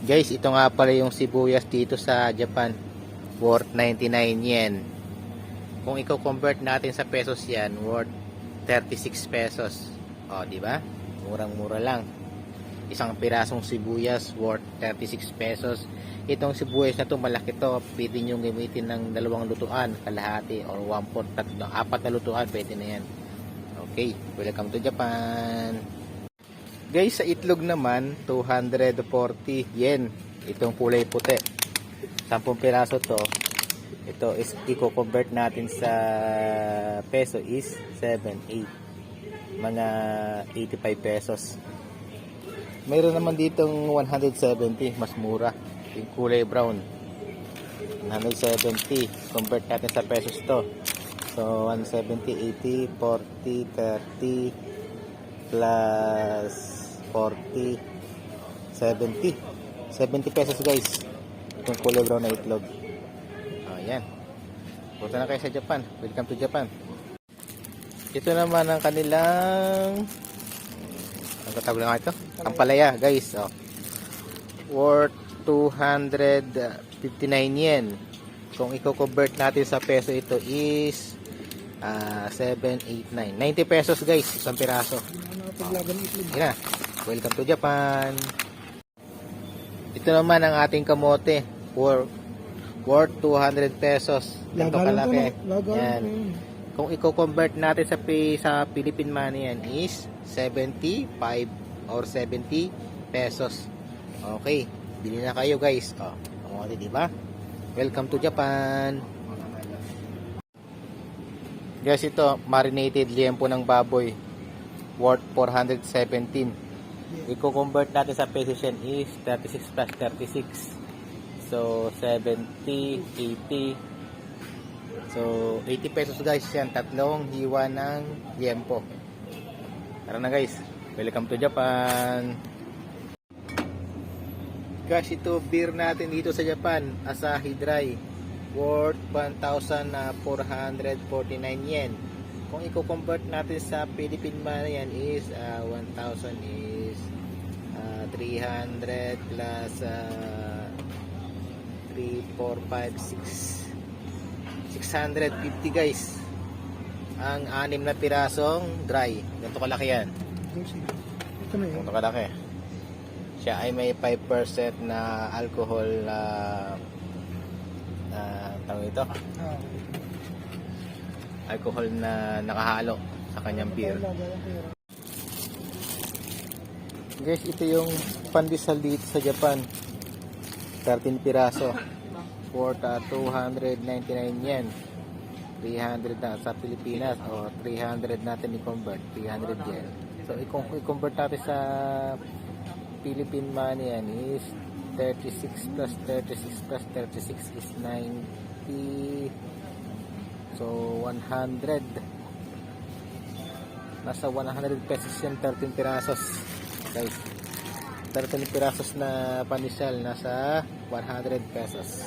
Guys, ito nga pala yung sibuyas dito sa Japan. Worth 99 yen. Kung i-convert natin sa pesos yan, worth 36 pesos. O, di ba? Murang-mura lang. Isang pirasong sibuyas worth 36 pesos. Itong sibuyas na to malaki to. Pwede nyo gamitin ng dalawang lutuan, kalahati, or 1 4, tatlo, apat na lutuan, pwede na yan. Okay, welcome to Japan. Guys, sa itlog naman, 240 yen. Itong kulay puti. 10 piraso to. Ito is i-convert natin sa peso is 7, 8. Mga 85 pesos. Mayroon naman ditong 170, mas mura. Yung kulay brown. 170. Convert natin sa pesos to. So, 170, 80, 40, 30, plus 40, 70. 70 pesos guys. Itong kulay brown na itlog. Ayan. Punta na kayo sa Japan. Welcome to Japan. Ito naman ang kanilang ang katawag lang ito? Ang palaya, guys. Oh. Worth 259 yen. Kung i-convert natin sa peso, ito is ah 7, 8, 9. 90 pesos, guys. Isang piraso. Paglaban itlog. Yan na. Welcome to Japan. Ito naman ang ating kamote. Worth, worth 200 pesos. Ito kalaki. Yan. Kung i-convert natin sa sa Philippine money yan is 75 or 70 pesos. Okay, bili na kayo guys. Oh, kamote, di ba? Welcome to Japan. Guys, ito marinated liempo ng baboy worth 417. I-convert natin sa yan is 36 plus 36. So 70, 80, So, 80 pesos guys yan. Tatlong hiwa ng liempo. Tara na guys. Welcome to Japan. Guys, ito beer natin dito sa Japan. Asahi Dry. Worth 1,449 yen. Kung i-convert natin sa Philippine money yan is ah, 1,000 is 300 plus ah, 3, 4, 5, 6 650 guys. Ang anim na pirasong dry. Ganito kalaki yan. Ganito kalaki. Siya ay may 5% na alcohol na uh, tawag ito? Ah, alcohol na nakahalo sa kanyang beer. Guys ito yung pandesal dito sa Japan. 13 piraso. For uh, 299 yen. 300 na sa Pilipinas o 300 natin i-convert 300 yen. So i-convert natin sa Philippine money yan is 36 plus 36 plus 36 is 90 so 100 nasa 100 pesos yan 13 pirasos guys 13 pirasos na panisal nasa 100 pesos